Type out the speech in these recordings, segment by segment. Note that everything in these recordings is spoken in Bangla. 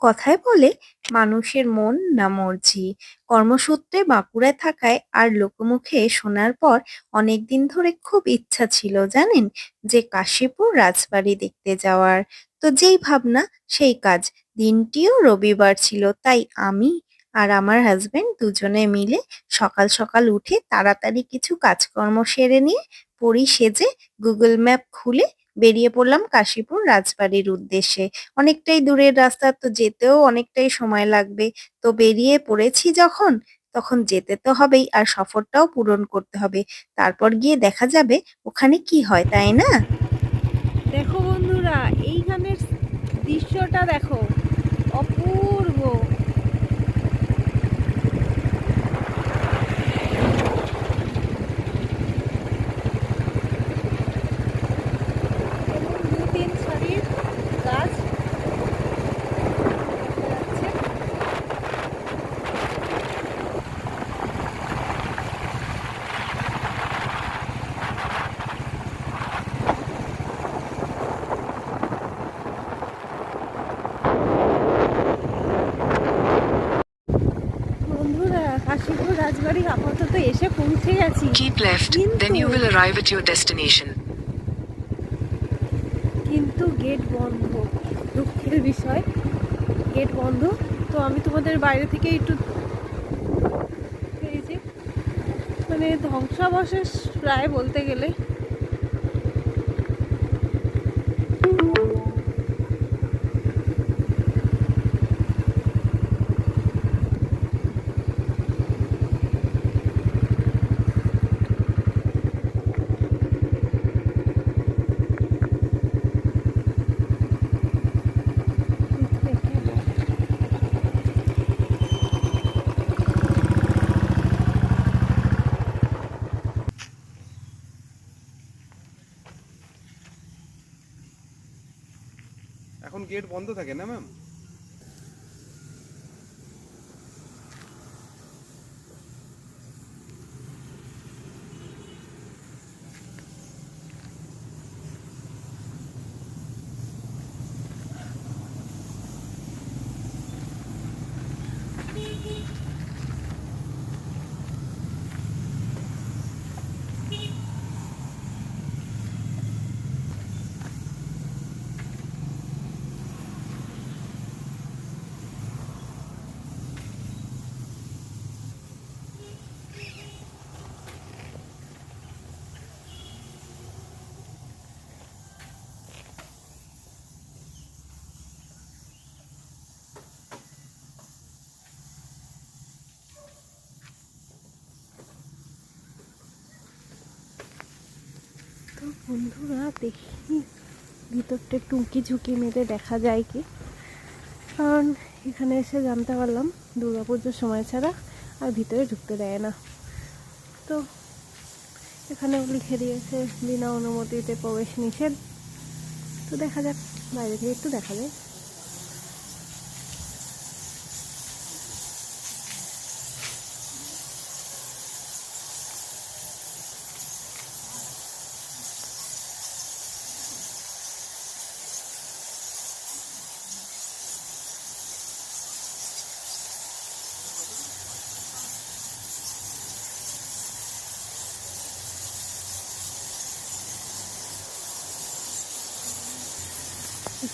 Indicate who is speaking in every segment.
Speaker 1: কথায় বলে, মানুষের মন না মর্জি। কর্মসূত্রে বাঁকুড়ায় থাকায় আর লোকমুখে শোনার পর অনেকদিন ধরে খুব ইচ্ছা ছিল, জানেন? যে কাশীপুর রাজবাড়ি দেখতে যাওয়ার। তো যেই ভাবনা, সেই কাজ। দিনটিও রবিবার ছিল, তাই আমি আর আমার হাজবেন্ড দুজনে মিলে সকাল সকাল উঠে তাড়াতাড়ি কিছু কাজকর্ম সেরে নিয়ে পরি সেজে গুগল ম্যাপ খুলে বেরিয়ে পড়লাম কাশীপুর রাজবাড়ির উদ্দেশ্যে। অনেকটাই দূরের রাস্তা, তো যেতেও অনেকটাই সময় লাগবে। তো বেরিয়ে পড়েছি যখন, তখন যেতে তো হবেই আর সফরটাও পূরণ করতে হবে। তারপর গিয়ে দেখা যাবে ওখানে কি হয়, তাই না?
Speaker 2: দেখো বন্ধুরা, এইখানের দৃশ্যটা দেখো, অপূর্ব এবং দু তিন সারির গাছ দেখা যাচ্ছে বন্ধুরা রাজবাড়ি আপাতত এসে পৌঁছে গেছি।
Speaker 3: Keep left then you will arrive at your destination
Speaker 2: কিন্তু গেট বন্ধ। দুঃখের বিষয় গেট বন্ধ। তো আমি তোমাদের বাইরে থেকে একটু মানে ধ্বংসাবশেষ প্রায় বলতে গেলে
Speaker 4: এখন গেট বন্ধ থাকে না ম্যাম
Speaker 2: তো বন্ধুরা, দেখি। ভিতরটা একটু উঁকি ঝুঁকি মেরে দেখা যায় কি? কারণ এখানে এসে জানতে পারলাম, দুর্গাপুজোর সময় ছাড়া আর ভিতরে ঢুকতে দেয় না। তো এখানে লিখে দিয়েছে, বিনা অনুমতিতে প্রবেশ নিষেধ। তো দেখা যাক, বাইরে থেকে একটু দেখা যায়।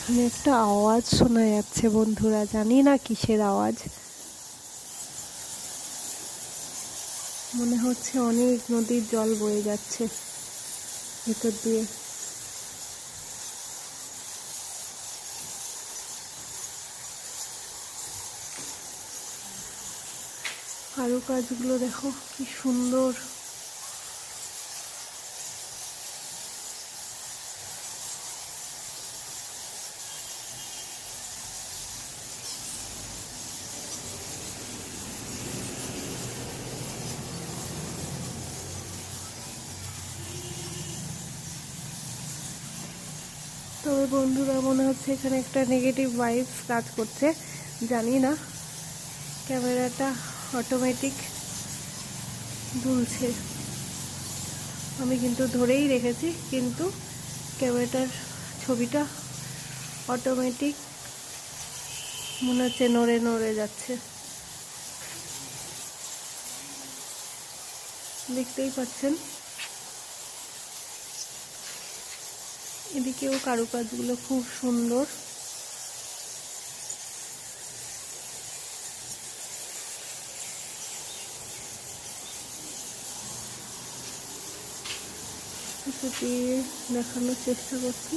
Speaker 2: এখানে একটা আওয়াজ শোনা যাচ্ছে, বন্ধুরা। জানি না কিসের আওয়াজ। মনে হচ্ছে অনেক নদীর জল বয়ে যাচ্ছে ভেতর দিয়ে। কারুকাজগুলো দেখো কি সুন্দর তবে বন্ধুরা, মনে হচ্ছে এখানে একটা নেগেটিভ ভাইবস কাজ করছে। জানি না, ক্যামেরাটা অটোমেটিক দুলছে। আমি কিন্তু ধরেই রেখেছি, কিন্তু ক্যামেরাটার ছবিটা অটোমেটিক মনে হচ্ছে নড়ে নড়ে যাচ্ছে। দেখতেই পাচ্ছেন? এদিকেও কারুকাজগুলো খুব সুন্দর। দেখানোর চেষ্টা করছি।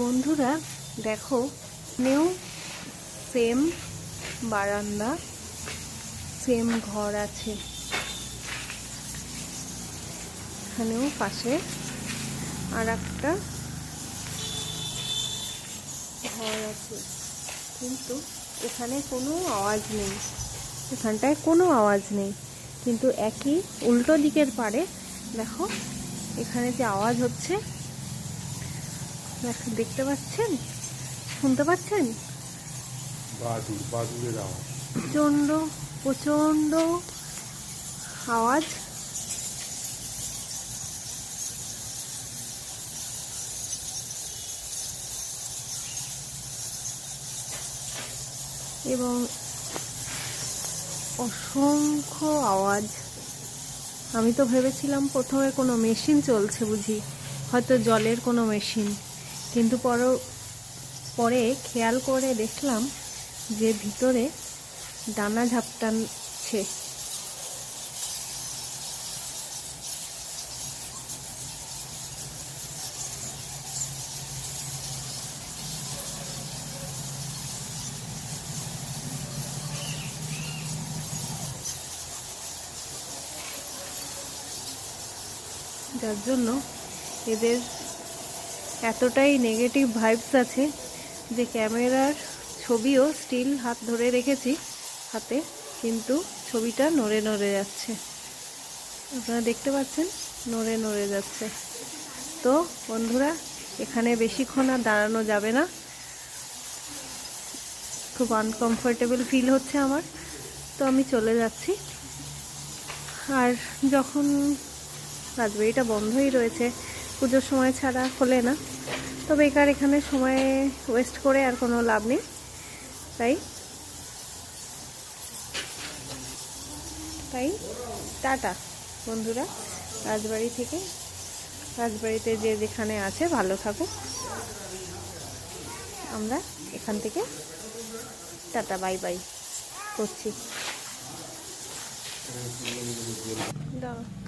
Speaker 2: বন্ধুরা, দেখো নেও সেম বারান্দা সেম ঘর আছে। এখানেও পাশে আর একটা ঘর আছে। কিন্তু এখানে কোনো আওয়াজ নেই। এখানটায় কোনো আওয়াজ নেই। কিন্তু একই উল্টো দিকের পারে দেখো, এখানে যে আওয়াজ হচ্ছে দেখতে পাচ্ছেন? শুনতে পাচ্ছেন?
Speaker 4: বাদুর বাদুরের আওয়াজ।
Speaker 2: প্রচণ্ড প্রচণ্ড আওয়াজ। এবং অসংখ্য আওয়াজ। আমি তো ভেবেছিলাম প্রথমে কোনো মেশিন চলছে বুঝি হয়তো জলের কোনো মেশিন। কিন্তু পর পরে খেয়াল করে দেখলাম যে ভিতরে ডানা ঝাপটানছে যার জন্য এদের এতটাই নেগেটিভ ভাইবস আছে যে ক্যামেরার ছবিও স্টিল হাত ধরে রেখেছি হাতে, কিন্তু ছবিটা নড়ে নড়ে যাচ্ছে। আপনারা দেখতে পাচ্ছেন, নড়ে নড়ে যাচ্ছে। তো বন্ধুরা, এখানে বেশিক্ষণ আর দাঁড়ানো যাবে না। খুব আনকমফোর্টেবল ফিল হচ্ছে আমার। তো আমি চলে যাচ্ছি। আর যখন রাজবাড়িটা বন্ধই রয়েছে পুজোর সময় ছাড়া খোলে না। তো বেকার এখানে সময় ওয়েস্ট করে আর কোনো লাভ নেই। তাই? তাই? টাটা, বন্ধুরা। রাজবাড়ি থেকে, রাজবাড়িতে যে যেখানে আছে ভালো থাকুক। আমরা এখান থেকে টাটা, বাই বাই করছি। দাঁড়াও।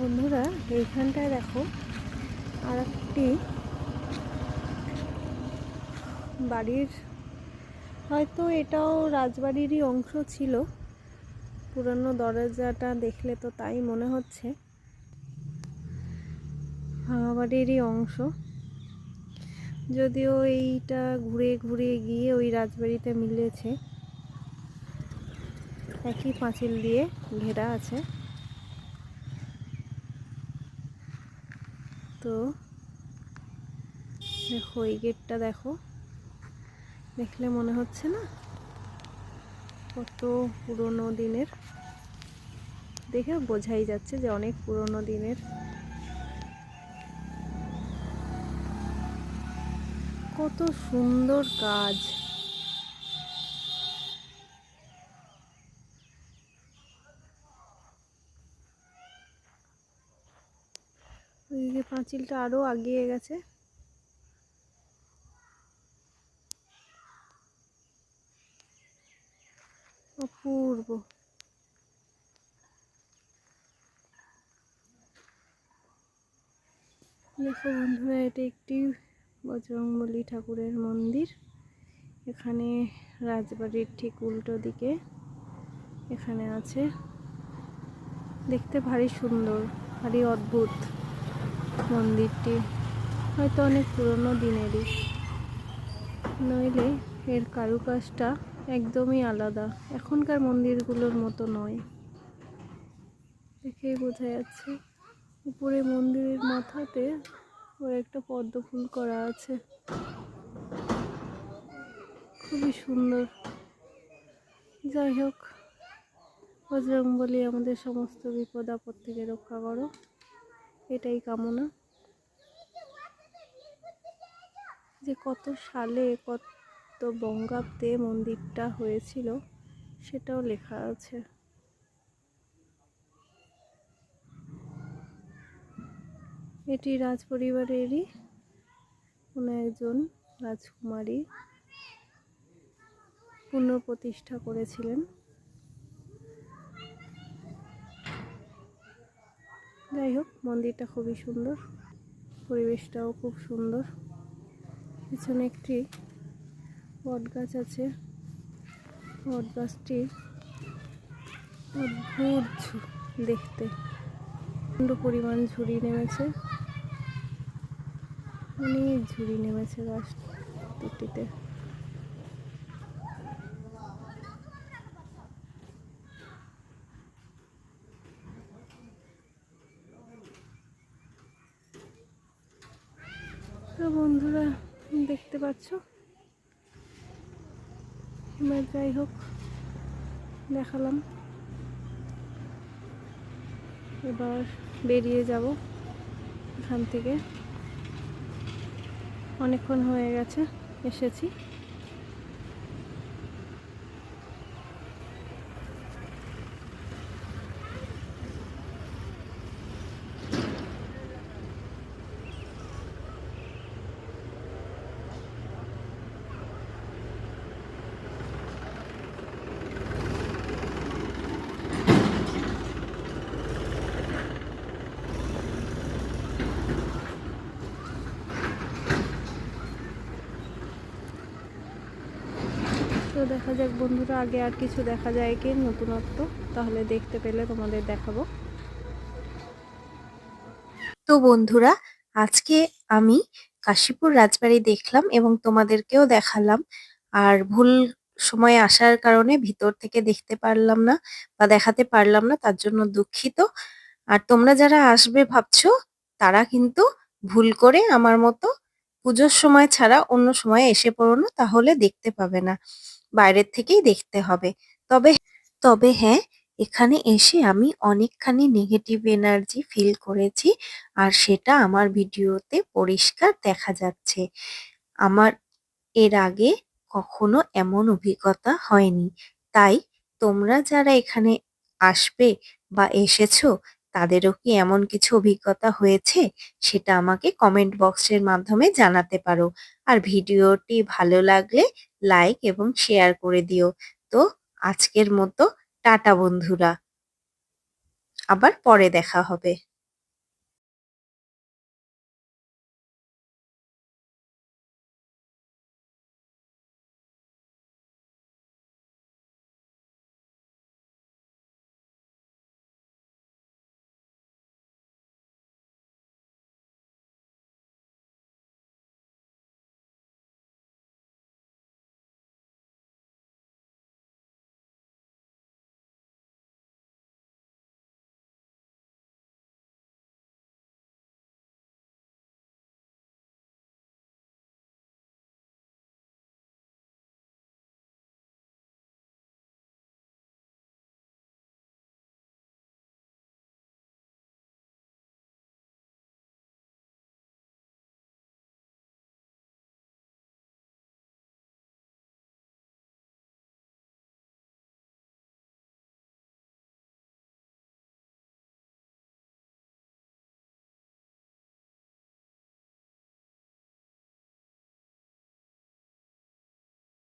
Speaker 2: বন্ধুরা, এইখানটায় দেখো আর একটি বাড়ির, হয়তো এটাও রাজবাড়িরই অংশ ছিল। পুরানো দরজাটা দেখলে তো তাই মনে হচ্ছে। ভাঙা বাড়িরই অংশ। যদিও এইটা ঘুরে ঘুরে গিয়ে ওই রাজবাড়িতে মিলেছে। একই পাঁচিল দিয়ে ঘেরা আছে। তো দেখো, এই গেটটা দেখো। দেখলে মনে হচ্ছে না? কত পুরনো দিনের। দেখে বোঝাই যাচ্ছে যে অনেক পুরনো দিনের। কত সুন্দর কাজ। পাঁচিলটা আরও আগিয়ে গেছে। অপূর্ব। দেখো বন্ধুরা, এটা একটি বজরংবলী ঠাকুরের মন্দির। এখানে রাজবাড়ির ঠিক উল্টো দিকে এখানে আছে। দেখতে ভারী সুন্দর, ভারী অদ্ভুত। মন্দিরটি হয়তো অনেক পুরনো দিনেরই। নইলে এর কারুকাজটা একদমই আলাদা। এখনকার মন্দিরগুলোর মতো নয়। দেখেই বোঝা যাচ্ছে, উপরে মন্দিরের মাথাতে ওর একটা পদ্ম ফুল করা আছে। খুবই সুন্দর। যাই হোক, বজরংবলী আমাদের সমস্ত বিপদ আপদ থেকে রক্ষা করো। এটাই কামনা। যে কত সালে কত বঙ্গাব্দে মন্দিরটা হয়েছিল, সেটাও লেখা আছে। এটি রাজ পরিবারেরই কোনো একজন রাজকুমারী পুনঃপ্রতিষ্ঠা করেছিলেন। যাই হোক, মন্দিরটা খুবই সুন্দর। পরিবেশটাও খুব সুন্দর। পিছনে একটি বট গাছ আছে। বট গাছটি অদ্ভুত দেখতে। প্রচণ্ড পরিমাণ ঝুড়ি নেমেছে। অনেক ঝুড়ি নেমেছে গাছ দুটিতে তো বন্ধুরা দেখতে পাচ্ছ এবার যাই হোক দেখালাম। এবার বেরিয়ে যাব এখান থেকে। অনেকক্ষণ হয়ে গেছে এসেছি। তো দেখা যাক বন্ধুরা, আগে আর কিছু দেখা যায় কি নতুনত্ব, তাহলে দেখতে পেলে তোমাদের দেখাবো।
Speaker 1: তো বন্ধুরা, আজকে আমি কাশীপুর রাজবাড়ি দেখলাম এবং তোমাদেরকেও দেখালাম। আর ভুল সময় আসার কারণে ভিতর থেকে দেখতে পারলাম না বা দেখাতে পারলাম না, তার জন্য দুঃখিত। আর তোমরা যারা আসবে ভাবছ, তারা কিন্তু ভুল করে আমার মতো পুজোর সময় ছাড়া অন্য সময় এসে পড়ো না তাহলে দেখতে পাবে না। বাইরের থেকেই দেখতে হবে। তবে তবে হ্যাঁ এখানে এসে আমি অনেকখানি নেগেটিভ এনার্জি ফিল করেছি আর সেটা আমার ভিডিওতে পরিষ্কার দেখা যাচ্ছে। আমার, এর আগে কখনো এমন অভিজ্ঞতা হয়নি। তাই তোমরা যারা এখানে আসবে বা এসেছ তাদেরও কি এমন কিছু অভিজ্ঞতা হয়েছে? সেটা আমাকে কমেন্ট বক্সের মাধ্যমে জানাতে পারো। আর ভিডিওটি ভালো লাগলে লাইক এবং শেয়ার করে দিও। তো আজকের মতো টাটা বন্ধুরা। আবার পরে দেখা হবে।